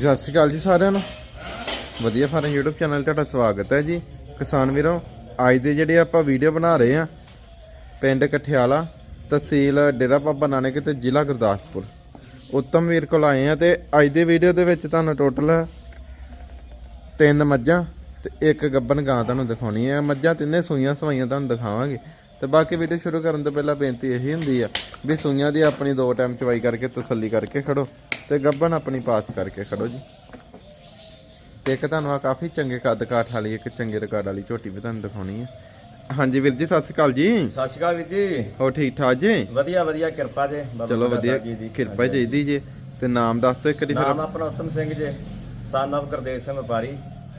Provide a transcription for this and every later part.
ਸਤਿ ਸ਼੍ਰੀ ਅਕਾਲ ਜੀ ਸਾਰਿਆਂ ਨੂੰ। ਵਧੀਆ ਫਾਰਮ YouTube ਚੈਨਲ ਤੇ ਤੁਹਾਡਾ ਸਵਾਗਤ ਹੈ ਜੀ। ਕਿਸਾਨ ਵੀਰੋ, ਅੱਜ ਦੇ ਜਿਹੜੇ ਆਪਾਂ ਵੀਡੀਓ ਬਣਾ ਰਹੇ ਆ ਪਿੰਡ ਕਠਿਆਲਾ, ਤਹਿਸੀਲ ਡੇਰਾ ਬਾਬਾ ਨਾਨਕ ਤੇ ਜ਼ਿਲ੍ਹਾ ਗੁਰਦਾਸਪੁਰ। ਉੱਤਮ ਵੀਰ ਕੋਲ ਆਏ ਆ ਤੇ ਅੱਜ ਦੇ ਵੀਡੀਓ ਦੇ ਵਿੱਚ ਤੁਹਾਨੂੰ ਟੋਟਲ ਤਿੰਨ ਮੱਝਾਂ ਤੇ ਇੱਕ ਗੱਬਨ ਗਾਂ ਤੁਹਾਨੂੰ ਦਿਖਾਉਣੀ ਹੈ। ਮੱਝਾਂ ਤਿੰਨੇ ਸੂਈਆਂ ਸਵਾਈਆਂ ਤੁਹਾਨੂੰ ਦਿਖਾਵਾਂਗੇ। ਤੇ ਬਾਕੀ ਵੀਡੀਓ ਸ਼ੁਰੂ ਕਰਨ ਤੋਂ ਪਹਿਲਾਂ ਬੇਨਤੀ ਇਹੀ ਹੁੰਦੀ ਆ ਵੀ ਸੂਈਆਂ ਦੀ ਆਪਣੀ ਦੋ ਟਾਈਮ ਚਵਾਈ ਕਰਕੇ ਤਸੱਲੀ ਕਰਕੇ ਖੜੋ। ਤੇ ਗੱਬਨ ਆਪਣੀ ਪਾਸ ਕਰਕੇ ਖੜੋ ਜੀ। ਤੇ ਇੱਕ ਤੁਹਾਨੂੰ ਆ ਕਾਫੀ ਚੰਗੇ ਕੱਦ ਕਾਠ ਵਾਲੀ ਇੱਕ ਚੰਗੇ ਰਿਕਾਰਡ ਵਾਲੀ ਝੋਟੀ ਵੀ ਤੁਹਾਨੂੰ ਦਿਖਾਉਣੀ ਹੈ ਹਾਂਜੀ ਵੀਰ ਜੀ ਸਤਿ ਸ਼੍ਰੀ ਅਕਾਲ ਜੀ। ਸਤਿ ਸ਼੍ਰੀ ਅਕਾਲ ਵੀਰ ਜੀ। ਹੋ ਠੀਕ ਠਾਕ ਜੀ? ਵਧੀਆ ਵਧੀਆ ਕਿਰਪਾ ਜੇ ਚਲੋ ਵਧੀਆ। ਕਿਰਪਾ ਚਾਹੀਦੀ ਜੀ। ਤੇ ਨਾਮ ਦੱਸ ਦਿਓ ਇੱਕ ਵਾਰੀ ਨਾਮ ਫਿਰ ਆਪਣਾ ਉਤਮ ਸਿੰਘ ਜੇ ਸਨ of ਗੁਰਦੇਵ ਸਿੰਘ ਵਪਾਰੀ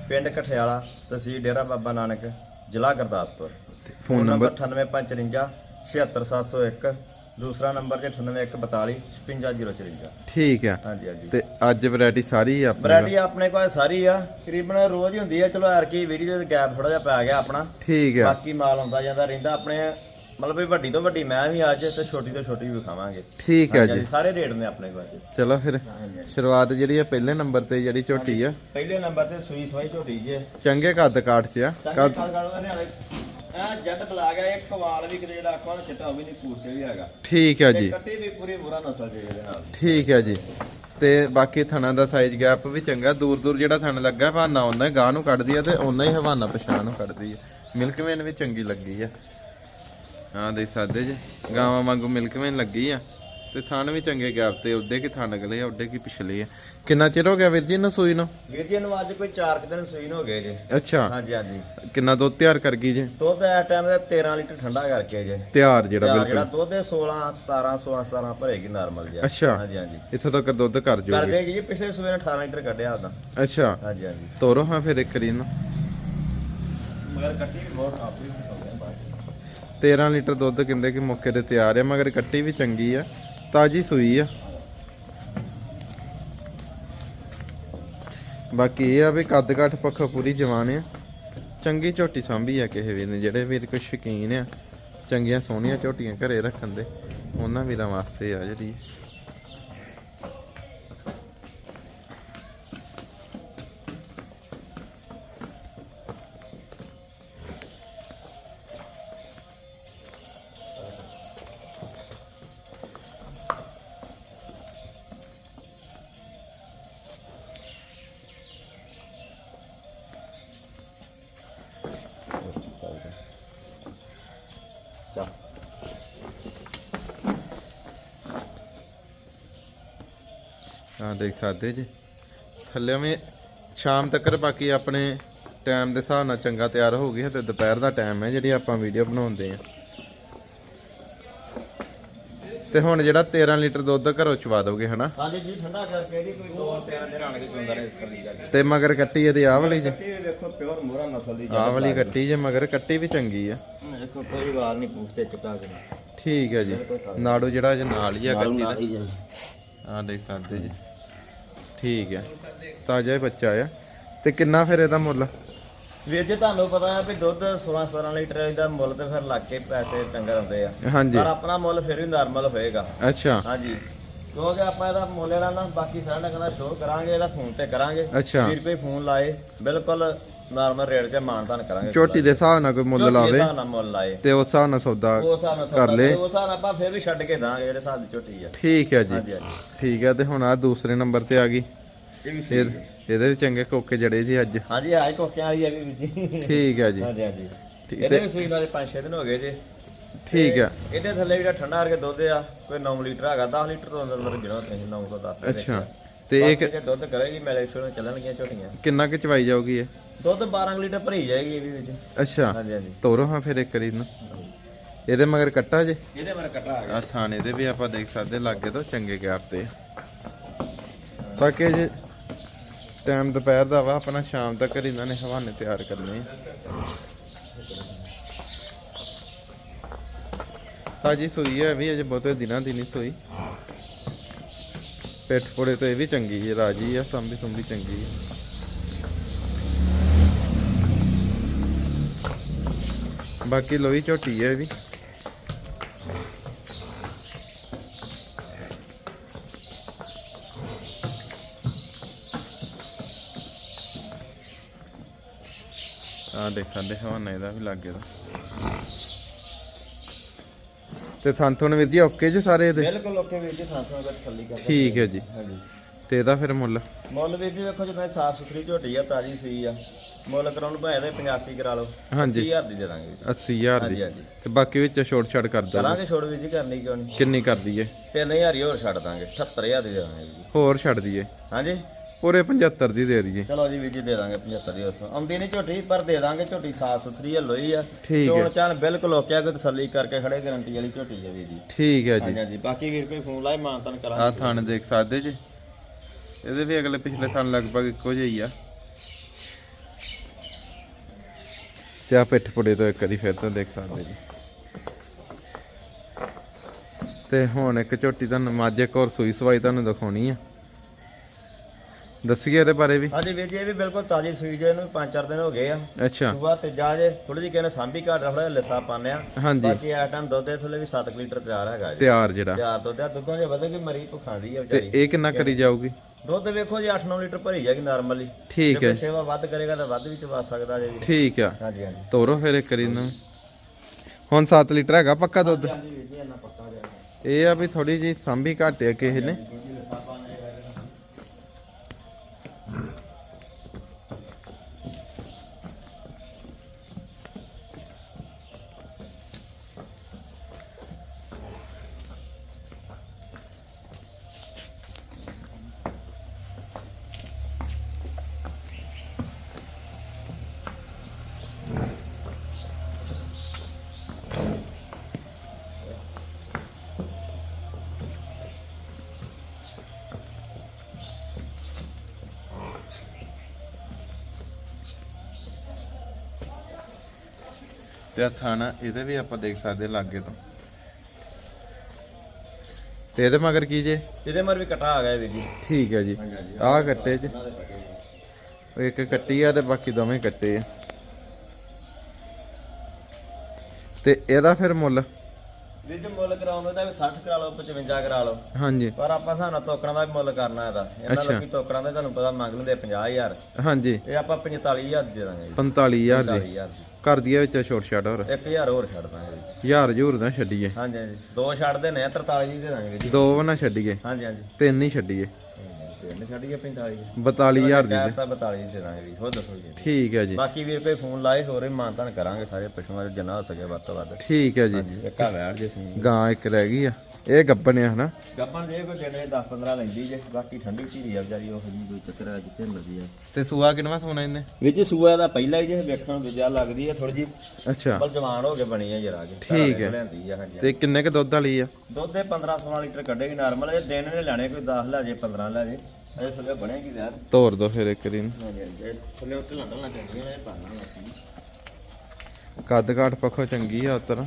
ਪਿੰਡ ਕਠਿਆਲਾ ਤਹਿਸੀਲ ਡੇਰਾ ਬਾਬਾ ਨਾਨਕ ਜ਼ਿਲ੍ਹਾ ਗੁਰਦਾਸਪੁਰ। ਫੋਨ ਨੰਬਰ 9855 76701 ਦੂਸਰਾ ਨੰਬਰ ਜੇ 9842 55054 ਠੀਕ ਆ ਹਾਂਜੀ ਹਾਂਜੀ। ਤੇ ਅੱਜ ਵੈਰਾਈਟੀ ਸਾਰੀ ਆ ਆਪਣੀ ਵੈਰਾਈਟੀ ਆਪਣੇ ਕੋਲ ਸਾਰੀ ਆ। ਤਕਰੀਬਨ ਰੋਜ਼ ਹੀ ਹੁੰਦੀ ਆ। ਚਲੋ ਐਰ ਕੀ ਵੀਡੀਓ ਦੇ ਗੈਪ ਥੋੜਾ ਜਿਹਾ ਪੈ ਗਿਆ ਆਪਣਾ। ਠੀਕ ਆ ਬਾਕੀ ਮਾਲ ਆਉਂਦਾ ਜਾਂਦਾ ਰਹਿੰਦਾ। ਆਪਣੇ ਮਤਲਬ ਵੀ ਵੱਡੀ ਤੋਂ ਵੱਡੀ ਮੈਂ ਵੀ ਅੱਜ ਤੇ ਛੋਟੀ ਤੋਂ ਛੋਟੀ ਵੀ ਵਿਖਾਵਾਂਗੇ ਠੀਕ ਆ ਜੀ। ਸਾਰੇ ਰੇਟ ਨੇ ਆਪਣੇ ਕੋਲ ਚਲੋ ਫਿਰ ਸ਼ੁਰੂਆਤ ਜਿਹੜੀ ਆ ਪਹਿਲੇ ਨੰਬਰ ਤੇ ਜਿਹੜੀ ਝੋਟੀ ਆ। ਪਹਿਲੇ ਨੰਬਰ ਤੇ ਸੂਈ ਸਵਾਈ ਝੋਟੀ ਜੇ ਚੰਗੇ ਕੱਦ ਕਾਠ 'ਚ ਆ। ਕੱਦ ਖਾਲ ਗਾਲ ਹਰਿਆਣੇ ਐ ਜੱਟ ਬਲਾ ਗਿਆ ਇੱਕ ਵਾਲ ਵੀ ਕਿਤੇ ਜਿਹੜਾ ਅੱਖਾਂ ਦਾ ਚਿੱਟਾ ਉਹ ਵੀ ਨਹੀਂ ਪੂਛ ਤੇ ਵੀ ਹੈਗਾ। ਠੀਕ ਤੇ ਜੀ। ਕੱਟੀ ਵੀ ਪੂਰੀ ਬੁਰਾ ਨਸਲ ਜੇ ਇਹਦੇ ਨਾਲ। ਠੀਕ ਹੈ ਜੀ। ਤੇ ਬਾਕੀ ਥਣਾ ਦਾ ਸਾਈਜ਼ ਗੈਪ ਵੀ ਚੰਗਾ ਦੂਰ ਦੂਰ ਜਿਹੜਾ ਥਣ ਲੱਗਾ ਹਵਾਨਾ ਉਹਨਾਂ ਹੀ ਗਾਹ ਨੂੰ ਕੱਢਦੀ ਆ ਤੇ ਉਹਨਾਂ ਹੀ ਹਵਾਨਾ ਪਛਾਣ ਨੂੰ ਕੱਢਦੀ ਆ। ਮਿਲਕ ਵੇਨ ਵੀ ਚੰਗੀ ਲੱਗੀ ਆ। ਹਾਂ ਦੇਖ ਸਕਦੇ ਜੀ। ਗਾਵਾਂ ਵਾਂਗੂ ਮਿਲਕ ਵੇਨ ਲੱਗੀ ਆ। ਤੇ ਥਣ ਵੀ ਚੰਗੇ ਗੈਪ ਤੇ ਉੱਡੇ ਕੀ ਥਣ ਅਗਲੇ ਆ ਉੱਡੇ ਕੀ ਪਿਛਲੇ ਆ। ਕਿੰਨਾ ਚਿਰ ਹੋ ਗਿਆ ਵੀਰ ਜੀ ਇਹਨੂੰ ਸੂਈ ਨੂੰ? ਵੀਰ ਜੀ ਨੂੰ ਅੱਜ ਕੋਈ 4 ਦਿਨ ਸੂਈ ਨੂੰ ਹੋ ਗਏ ਜੇ। ਅੱਛਾ। ਹਾਂਜੀ ਹਾਂਜੀ। ਕਿੰਨਾ ਦੁੱਧ ਤਿਆਰ ਕਰ ਗਈ ਜੇ? ਦੁੱਧ ਇਸ ਟਾਈਮ ਦੇ 13 ਲੀਟਰ ਠੰਡਾ ਕਰਕੇ ਜੇ। ਤਿਆਰ ਜਿਹੜਾ ਤੇ ਬਿਲਕੁਲ। ਜਿਹੜਾ ਦੁੱਧ ਇਹ 16 17 16 17 ਭਰੇਗੀ ਨਾਰਮਲ ਜਿਹਾ। ਅੱਛਾ। ਹਾਂਜੀ ਹਾਂਜੀ। ਇੱਥੋਂ ਤੱਕ ਦੁੱਧ ਕਰ ਕਰ ਜੋਗੇ ਦੇਗੀ ਜੀ ਪਿਛਲੇ ਸੂਏ ਨੇ 18 ਲੀਟਰ ਕੱਢਿਆ ਉਹਦਾ। ਅੱਛਾ। ਹਾਂਜੀ ਹਾਂਜੀ। ਤੋਰੋ ਹਾਂ ਫਿਰ ਇੱਕ ਰੀ ਨੂੰ ਮਗਰ ਕੱਟੀ ਵੀ ਬਹੁਤ ਬਾਅਦ 13 ਲੀਟਰ ਦੁੱਧ ਕਹਿੰਦੇ ਕਿ ਮੌਕੇ ਤੇ ਤਿਆਰ ਹੈ ਮਗਰ ਕੱਟੀ ਵੀ ਚੰਗੀ ਆ। ਤਾਜੀ ਸੂਈ ਆ। ਬਾਕੀ ਇਹ ਆ ਵੀ ਕੱਦ ਕਾਠ ਪੱਖੋਂ ਪੂਰੀ ਜਵਾਨ ਆ। ਚੰਗੀ ਝੋਟੀ ਸਾਂਭੀ ਆ ਕਿਸੇ ਵੀਰ ਨੇ, ਜਿਹੜੇ ਵੀਰ ਕੋਈ ਸ਼ੌਕੀਨ ਆ। ਚੰਗੀਆਂ ਸੋਹਣੀਆਂ ਝੋਟੀਆਂ ਘਰੇ ਰੱਖਣ ਦੇ, ਉਹਨਾਂ ਵੀਰਾਂ ਵਾਸਤੇ ਆ ਜਿਹੜੀ ਆ ਦੇਖ ਸਕਦੇ ਜੀ। ਥੱਲੇ ਵੀ ਸ਼ਾਮ ਤੱਕ ਬਾਕੀ ਆਪਣੇ ਟਾਈਮ ਦੇ ਹਿਸਾਬ ਨਾਲ ਚੰਗਾ ਤਿਆਰ ਹੋ ਗਈ ਹੈ ਤੇ ਦੁਪਹਿਰ ਦਾ ਟਾਈਮ ਹੈ ਜਿਹੜੀ ਆਪਾਂ ਵੀਡੀਓ ਬਣਾਉਂਦੇ ਆ ਤੇ ਹੁਣ ਜਿਹੜਾ 13 ਲੀਟਰ ਦੁੱਧ ਘਰੋਂ ਚਵਾ ਦੋਗੇ ਹਨਾ? ਹਾਂਜੀ ਜੀ ਠੰਡਾ ਕਰਕੇ ਜੀ ਕੋਈ ਦੋ ਤਿੰਨ ਦਿਨ ਆਣ ਕੇ ਚੁੰਦਾ ਰਹੇ ਸਰਦੀ ਕਰਕੇ। ਤੇ ਮਗਰ ਕੱਟੀ ਇਹਦੀ ਆਹ ਵਾਲੀ ਜੇ? ਕੱਟੀ ਵੀ ਵੇਖੋ ਪਿਓਰ ਮੋਰਾ ਨਸਲ ਦੀ ਆਹ ਵਾਲੀ ਕੱਟੀ ਜੇ ਮਗਰ ਕੱਟੀ ਵੀ ਚੰਗੀ ਆ। ਦੇਖੋ ਕੋਈ ਵਾਰ ਨਹੀਂ ਪੁੱਛਦੇ ਚੁਕਾ ਕੇ। ਠੀਕ ਹੈ ਜੀ। ਨਾੜੂ ਜਿਹੜਾ ਜੇ ਨਾਲ ਹੀ ਆ ਕੱਟੀ ਦਾ। ਆ ਦੇਖ ਸਕਦੇ ਜੀ। ਠੀਕ ਹੈ ਤਾਜ਼ਾ ਹੀ ਬੱਚਾ ਆ। ਤੇ ਕਿੰਨਾ ਫਿਰ ਇਹਦਾ ਮੁੱਲ? ਵੀਰ ਜੀ ਤੁਹਾਨੂੰ ਪਤਾ ਹੈ ਵੀ ਦੁੱਧ 16 17 ਲੀਟਰ ਦਾ ਮੁੱਲ ਤੇ ਫਿਰ ਲੱਗ ਕੇ ਪੈਸੇ ਚੰਗੇ ਹੁੰਦੇ ਆ। ਹਾਂਜੀ। ਪਰ ਆਪਣਾ ਮੁੱਲ ਫਿਰ ਵੀ ਨਾਰਮਲ ਹੋਏਗਾ। ਅੱਛਾ। ਹਾਂਜੀ। ਕਿਉਂਕਿ ਆਪਾਂ ਇਹਦਾ ਮੁੱਲ ਜਿਹੜਾ ਨਾ ਬਾਕੀ ਸਾਰਿਆਂ ਦਾ ਕਹਿੰਦਾ ਸ਼ੋਅ ਕਰਾਂਗੇ ਇਹਦਾ ਫੋਨ ਤੇ ਕਰਾਂਗੇ। ਅੱਛਾ। ਵੀਰ ਕੋਈ ਫੋਨ ਲਾਏ ਬਿਲਕੁਲ ਨਾਰਮਲ ਰੇਟ 'ਚ ਮਾਨਤਾਨ ਕਰਾਂਗੇ। ਝੋਟੀ ਦੇ ਹਿਸਾਬ ਨਾਲ ਕੋਈ ਮੁੱਲ ਲਾਵੇ। ਹਿਸਾਬ ਨਾਲ ਮੁੱਲ ਲਾਏ। ਤੇ ਉਸ ਹਿਸਾਬ ਨਾਲ ਸੌਦਾ ਹਿਸਾਬ ਨਾਲ ਕਰ ਸੌਦਾ ਲਏ। ਤੇ ਉਸ ਹਿਸਾਬ ਨਾਲ ਆਪਾਂ ਫਿਰ ਵੀ ਛੱਡ ਕੇ ਦਾਂਗੇ ਜਿਹੜੇ ਹਿਸਾਬ ਦੀ ਝੋਟੀ ਆ। ਠੀਕ ਹੈ ਜੀ। ਹਾਂਜੀ ਹਾਂਜੀ। ਠੀਕ ਹੈ ਤੇ ਹੁਣ ਆ ਦੂਸਰੇ ਨੰਬਰ ਤੇ ਆ ਗਈ। ਇਹ ਵੀ ਇਹ ਇਹਦੇ ਵੀ ਚੰਗੇ ਕੋਕੇ ਜੜੇ ਜੀ ਅੱਜ। ਹਾਂਜੀ ਆਈ ਕੋਕਿਆਂ ਵਾਲੀ ਆ ਵੀ ਵੀਰ ਜੀ। ਠੀਕ ਹੈ ਜੀ। ਹਾਂਜੀ ਹਾਂਜੀ। ਠੀਕ ਇਹਦੇ ਵੀ ਸੂਈ ਨਾਲ 5-6 ਦਿਨ ਹੋ ਗਏ ਜੇ। ਠੀਕ ਹੈ ਇਹਦੇ ਥੱਲੇ ਜਿਹੜਾ ਠੰਡਾ ਕਰਕੇ ਦੁੱਧ ਆ ਕੋਈ 9 ਲੀਟਰ ਹੈਗਾ 10 ਲੀਟਰ ਤੋਂ ਅੰਦਰ ਗਿਣੋ ਤੁਸੀਂ 9 ਤੋਂ 10 ਦੇ ਅੱਛਾ। ਤੇ ਇਹ ਕਿ- ਜੇ ਦੁੱਧ ਕਰੇਗੀ ਮੈਲੇ ਛੋਣ ਚੱਲਣਗੀਆਂ ਝੋਟੀਆਂ। ਕਿੰਨਾ ਕੁ ਚਵਾਈ ਜਾਊਗੀ ਇਹ? ਦੁੱਧ 12 ਕੁ ਲੀਟਰ ਭਰੀ ਜਾਏਗੀ ਇਹ ਵੀ ਵਿੱਚ। ਅੱਛਾ। ਹਾਂਜੀ ਹਾਂਜੀ। ਤੋਰੋ ਹਾਂ ਫਿਰ ਇੱਕ ਰੀ ਨੂੰ ਇਹਦੇ ਮਗਰ ਕੱਟਾ ਜੇ? ਇਹਦੇ ਮਰ ਕਟਾ ਆ ਗਿਆ। ਆ ਥਾਣੇ ਦੇ ਵੀ ਆਪਾਂ ਦੇਖ ਸਕਦੇ ਲਾਗੇ ਤੋਂ ਚੰਗੇ ਗੈਪ ਤੇ। ਬਾਕੀ ਜੇ ਟਾਈਮ ਦੁਪਹਿਰ ਦਾ ਵਾ ਆਪਣਾ ਸ਼ਾਮ ਤੱਕ ਇਹਨਾਂ ਨੇ ਹਵਾਨੇ ਤਿਆਰ ਕਰਨੇ ਆ। ਤਾਜੀ ਸੂਈ ਹੈ ਵੀ ਅਜੇ ਬਹੁਤੇ ਦਿਨਾਂ ਦੀ ਨਹੀਂ ਸੂਈ। ਪੇਟ ਫੋੜੇ ਤੇ ਇਹ ਵੀ ਚੰਗੀ ਹੈ, ਰਾਜੀ ਆ ਸੰਭੀ ਸੰਭੀ ਚੰਗੀ ਹੈ। ਬਾਕੀ ਲੋਈ ਝੋਟੀ ਹੈ ਵੀ। ਆ ਦੇਖ, ਸਾਡੇ ਹਵਾਨਾ ਇਹਦਾ ਵੀ ਲੱਗ ਗਿਆ। ਤੇ ਥਣ ਵੀਰ ਜੀ ਓਕੇ ਜੀ ਸਾਰੇ ਇਹਦੇ? ਬਿਲਕੁਲ ਓਕੇ ਵੀਰ ਜੀ ਥਾਂ ਥਾਂ ਦਾ ਤਸੱਲੀ ਕਰਕੇ ਠੀਕ ਹੈ ਜੀ। ਹਾਂਜੀ। ਤੇ ਇਹਦਾ ਫਿਰ ਮੁੱਲ? ਮੁੱਲ ਵੀਰ ਜੀ ਵੇਖੋ ਜਿਵੇਂ ਸਾਫ਼ ਸੁਥਰੀ ਝੋਟੀ ਆ ਤਾਜੀ ਸੂਈ ਆ। ਮੁੱਲ ਕਰਾਉਣ ਭਾਵੇਂ ਦੇ 85 ਕਰਾ ਲਓ ਹਾਂਜੀ। 80000 ਦੀ ਦੇ ਦਾਂਗੇ ਜੀ। 80000 ਹਾਂਜੀ ਦੀ। ਹਾਂਜੀ ਤੇ ਬਾਕੀ ਵਿੱਚ ਛੋਟ ਛਾੜ ਕਰ ਦੋ ਕਰਾਂਗੇ ਛੋੜ ਵੀਰ ਜੀ ਕਰਨੀ ਕਿਉਂ ਨਹੀਂ ਕਿੰਨੀ ਕਰ ਦਈਏ? 3000 ਹੀ ਹੋਰ ਛੱਡ ਦਾਂਗੇ 78000 ਦੀ ਦੇ ਦਾਂਗੇ ਹੋਰ ਛੱਡ ਦਈਏ। ਹਾਂਜੀ। ਪੂਰੇ 75 ਦੀ ਦੇ ਦਈਏ। ਚਲੋ ਜੀ ਵੀਰ ਜੀ ਦੇ ਦਾਂਗੇ 75 ਦੀ ਉਸ ਆਉਂਦੀ ਨਹੀਂ ਝੋਟੀ ਪਰ ਦੇ ਦਾਂਗੇ ਝੋਟੀ ਸਾਫ਼ ਸੁਥਰੀ ਆ ਲੋਈ ਆ। ਠੀਕ ਹੈ। ਚੋਣ ਚਾਨ ਬਿਲਕੁਲ ਓਕੇ ਕੋਈ ਤਸੱਲੀ ਕਰਕੇ ਖੜੇ ਗਾਰੰਟੀ ਵਾਲੀ ਝੋਟੀ ਆ ਵੀਰ ਜੀ। ਠੀਕ ਹੈ ਜੀ। ਹਾਂਜੀ ਬਾਕੀ ਵੀਰ ਕੋਈ ਫੋਨ ਲਾਏ ਮਾਨਤਨ ਆ ਕਰਾਂਗੇ। ਥਣ ਦੇਖ ਸਕਦੇ ਜੀ। ਇਹਦੇ ਵੀ ਅਗਲੇ ਪਿਛਲੇ ਥਣ ਲਗਭਗ ਇੱਕੋ ਜਿਹੇ ਹੀ ਆ। ਤੇ ਆ ਪਿੱਠ ਪੁੜੇ ਤੋਂ ਇੱਕ ਵਾਰੀ ਫਿਰ ਤੋਂ ਦੇਖ ਸਕਦੇ ਜੀ। ਤੇ ਹੁਣ ਇੱਕ ਝੋਟੀ ਤੁਹਾਨੂੰ ਮੱਝ ਇੱਕ ਹੋਰ ਸੂਈ ਸਵਾਈ ਤੁਹਾਨੂੰ ਦਿਖਾਉਣੀ ਆ। ਦੱਸੀਏ ਇਹਦੇ ਬਾਰੇ ਵੀ। ਹਾਂਜੀ ਵੀਰ ਜੀ ਇਹ ਵੀ ਬਿਲਕੁਲ ਤਾਜੀ ਸੂਈ ਜੇ ਇਹਨੂੰ 5-4 ਦਿਨ ਹੋ ਗਏ ਆ। ਅੱਛਾ। ਸੁਬਾ ਤੇ ਜਾ ਜੇ ਥੋੜੀ ਜਿਹੀ ਕਹਿੰਦੇ ਸਾਂਭੀ ਘਾਟ ਰਖੜਾ ਲਿੱਸਾ ਪਾਉਂਦੇ ਆ। ਹਾਂਜੀ। ਬਾਕੀ ਆ ਟਾਈਮ ਦੁੱਧ ਦੇ ਥੱਲੇ ਵੀ 7 ਲੀਟਰ ਤਿਆਰ ਹੈਗਾ ਜੀ। ਤਿਆਰ ਜਿਹੜਾ। ਤਿਆਰ ਦੁੱਧ ਆ ਦੁੱਧੋਂ ਜੇ ਵਧੇਗੀ ਮਰੀ ਭੁਖਾਂਦੀ ਆ ਤੇ ਵਿਚਾਰੀ ਇਹ ਕਿੰਨਾ ਕਰੀ ਜਾਊਗੀ? ਦੁੱਧ ਵੇਖੋ ਜੀ 8-9 ਲੀਟਰ ਭਰੀ ਜਾਏਗੀ ਨਾਰਮਲੀ। ਠੀਕ ਹੈ ਸੇਵਾ ਵੱਧ ਕਰੇਗਾ ਤਾਂ ਵੱਧ ਵੀ ਚਵਾ ਸਕਦਾ ਜੀ ਠੀਕ ਆ। ਹਾਂਜੀ ਹਾਂਜੀ। ਤੋਰੋ ਫਿਰ ਇੱਕ ਵਾਰੀ ਨੂੰ ਹੁਣ 7 ਲੀਟਰ ਹੈਗਾ ਪੱਕਾ ਦੁੱਧ? ਹਾਂਜੀ ਵੀਰ ਜੀ ਇੰਨਾ ਪੱਕਾ ਜਾਏਗਾ। ਇਹ ਆ ਵੀ ਥੋੜੀ ਜੀ ਸਾਂਭੀ ਘੱਟ ਆ ਕਿਸੇ ਨੇ। ਤੇ ਆ ਥਾਣਾ ਇਹਦੇ ਵੀ ਆਪਾਂ ਦੇਖ ਸਕਦੇ ਲਾਗੇ ਤੋਂ। ਤੇ ਇਹਦੇ ਮਗਰ ਕੀ ਜੇ? ਇਹਦੇ ਮਰ ਵੀ ਕਟਾ ਆ ਗਿਆ ਵੀਰ ਜੀ। ਠੀਕ ਹੈ ਜੀ। ਆਹ ਕੱਟੇ ਚ ਇੱਕ ਕੱਟੀ ਆ ਤੇ ਬਾਕੀ ਦੋਵੇਂ ਕੱਟੇ ਆ। ਤੇ ਇਹਦਾ ਫਿਰ ਮੁੱਲ? ਵੀਰ ਜੀ ਮੁੱਲ ਕਰਾਉਂਦਾ ਤਾਂ ਵੀ 60 ਕਰਾ ਲਓ 55 ਕਰਾ ਲਓ। ਹਾਂਜੀ। ਪਰ ਆਪਾਂ ਸਾਨੂੰ ਤੋਕੜਾਂ ਦਾ ਵੀ ਮੁੱਲ ਕਰਨਾ ਇਹਦਾ। ਇਹਨਾਂ ਲੋਕੀ ਤੋਕੜਾਂ ਦਾ ਤੁਹਾਨੂੰ ਪਤਾ ਮੰਗ ਲੈਂਦੇ 50000 ਹਾਂਜੀ। ਇਹ ਆਪਾਂ 45000 ਦੇ ਦਾਂਗੇ ਜੀ। 45000 ਦੀ। 45000 ਦੀ। ਕਰ ਦਈਏ ਵਿੱਚ ਛੋਟ ਛਾਟ ਹੋਰ। 1000 ਹੋਰ ਛੱਡ ਦਾਂਗੇ ਜੀ। ਹਜ਼ਾਰ ਜੂਰ ਨਾ ਛੱਡੀਏ। ਹਾਂਜੀ ਹਾਂਜੀ। ਦੋ ਛੱਡਦੇ ਨੇ 43 ਦੀ ਦਾਂਗੇ ਜੀ। ਦੋ ਨਾ ਛੱਡੀਏ। ਹਾਂਜੀ ਹਾਂਜੀ। ਤਿੰਨ ਹੀ ਛੱਡੀਏ। ਤਿੰਨ ਛੱਡੀਏ 45 42000 ਦੀ ਤਾਂ 42 ਦੀ ਦੇ ਦਾਂਗੇ ਜੀ। ਹੋਰ ਦੱਸੋ ਜੀ। ਠੀਕ ਹੈ ਜੀ। ਬਾਕੀ ਵੀਰ ਕੋਈ ਫੋਨ ਲਾਏ ਹੋਰ ਵੀ ਮਾਨਤਾਨ ਕਰਾਂਗੇ ਸਾਰੇ ਪਸ਼ੂਆਂ ਦੇ ਜਿੰਨਾ ਹੋ ਸਕੇ ਵੱਧ ਤੋਂ ਵੱਧ। ਠੀਕ ਹੈ ਜੀ। ਇੱਕ ਵੈੜ ਜੇ ਸੀ। ਗਾਂ ਇੱਕ ਰਹਿ ਗਈ ਆ। ਇਹ ਗੱਬਨ ਆ ਹਨਾ? ਗੱਪਣ ਜੇ ਕੋਈ ਦਿਨ 10 15 ਲੈਂਦੀ ਜੇ ਬਾਕੀ ਠੰਡੀ ਧੀਰੀ ਆ ਵਿਚਾਰੀ ਉਹ ਜੀ ਕੋਈ ਚੱਕਰ ਆ ਜਿੱਥੇ ਲੱਗੀ ਆ। ਤੇ ਸੂਆ ਕਿਨਵਾ ਸੋਨਾ ਇਹਨੇ? ਵਿੱਚ ਸੂਆ ਦਾ ਪਹਿਲਾ ਹੀ ਜੇ ਵੇਖਣ ਨੂੰ ਦੂਜਾ ਲੱਗਦੀ ਆ ਥੋੜੀ ਜੀ ਅੱਛਾ। ਬਲ ਜਵਾਨ ਹੋ ਕੇ ਬਣੀ ਆ ਜਰਾ ਕੇ। ਠੀਕ ਹੈ। ਲੈਂਦੀ ਆ ਹਾਂਜੀ ਤੇ ਕਿੰਨੇ ਕ ਦੁੱਧ ਵਾਲੀ ਆ? ਦੁੱਧ ਦੇ 15 16 ਲੀਟਰ ਕੱਢੇਗੀ ਨਾਰਮਲ ਇਹ ਦਿਨ ਨੇ ਲੈਣੇ ਕੋਈ 10 ਲੈ ਜੇ 15 ਲੈ ਜੇ। ਅਜੇ ਥੱਲੇ ਬਣੇਗੀ ਯਾਰ ਤੋਰ ਦੋ ਫਿਰ ਇੱਕ ਵਾਰੀ ਨੂੰ। ਹਾਂਜੀ ਹਾਂਜੀ ਇਹ ਥੱਲੇ ਉੱਤੇ ਲੰਡਣ ਚਾਹੀਦੀਆਂ ਨੇ ਇਹ ਪਾਣਾ ਲੱਗੀ ਕੱਦ ਕਾਠ ਪੱਖੋਂ ਚੰਗੀ ਆ ਉਤਰ।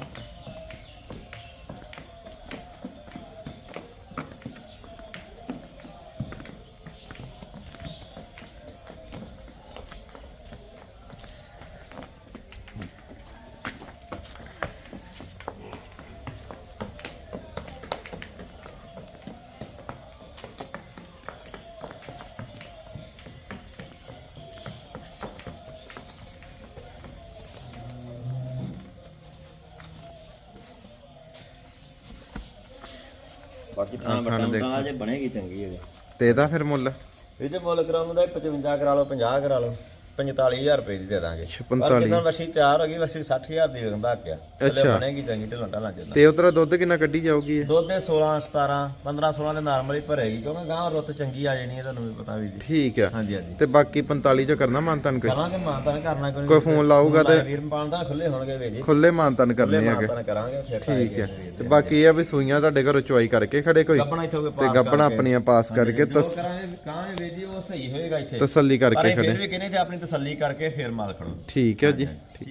ਬਾਕੀ ਥਾਂ ਵੱਟਾਂ ਤਾਂ ਜੇ ਬਣੇਗੀ ਚੰਗੀ ਇਹਦੇ ਤੇ ਇਹਦਾ ਫਿਰ ਮੁੱਲ? ਇਹ ਜੇ ਮੁੱਲ ਕਰਾਉਣ ਦਾ 55 ਕਰਾ ਲਓ 50 ਕਰਾ ਲਓ। 45000 ਰੁਪਏ ਦੀ ਦੇ ਦਾਂਗੇ। ਪਰ 45 ਕਿਦਾਂ ਵਸੀ ਤਿਆਰ ਹੋ ਗਈ ਵਸੀ 60000 ਦੀ ਵਿਕਦਾ ਕਿਆ ਥੱਲੇ ਅੱਛਾ। ਬਣੇਗੀ ਚੰਗੀ ਢਿੱਲਾਂ ਢਾਲਾਂ ਚ ਤੇ। ਉਤਰਾ ਦੁੱਧ ਕਿੰਨਾ ਕੱਢੀ ਜਾਊਗੀ ਇਹ? ਦੁੱਧ ਦੇ 16 17 15 16 ਦੇ ਨਾਰਮਲ ਹੀ ਭਰੇਗੀ ਕਿਉਂਕਿ ਗਾਂ ਰੁੱਤ ਚੰਗੀ ਆ ਜਾਣੀ ਹੈ ਤੁਹਾਨੂੰ ਵੀ ਪਤਾ ਵੀ ਜੀ। ਠੀਕ ਆ। ਹਾਂਜੀ ਹਾਂਜੀ। ਤੇ ਬਾਕੀ 45 ਚੋਂ ਕਰਨਾ ਮਾਨਤਨ ਕੋਈ? ਕਰਾਂਗੇ ਮਾਨਤਾਨ ਕਰਨਾ ਕੋਈ ਕੋਈ ਫੋਨ ਲਾਊਗਾ ਤੇ ਵੀਰ ਪਾਲਦਾ ਖੁੱਲੇ ਹੋਣਗੇ ਵੇ ਜੀ। ਖੁੱਲੇ ਮਾਨਤਨ ਕਰਨੇ ਆ ਮਾਨਤਾਨ ਕਰਾਂਗੇ ਫਿਰ ਠੀਕ ਹੈ ਤੇ ਬਾਕੀ ਇਹ ਆ ਵੀ ਸੂਈਆਂ ਤੁਹਾਡੇ ਘਰੋਂ ਚੁਆਈ ਕਰਕੇ ਖੜੇ ਕੋਈ? ਤੇ ਗੱਬਣਾ ਆਪਣੀਆਂ ਪਾਸ ਕਰਕੇ ਜੋ ਕਰਾਂਗੇ ਕਹਾਂਗੇ ਵੇ ਜੀ ਉਹ ਸਹੀ ਹੋਏਗਾ ਇੱਥੇ। ਤਸੱਲੀ ਕਰਕੇ ਖੜੇ ਫਿਰ ਵੀ ਕਹਿੰਦੇ ਤੇ ਆਪਣੀ ਤਸੱਲੀ ਕਰਕੇ ਫੇਰ ਮਾਲ ਖੜੋ। ਠੀਕ ਹੈ ਜੀ।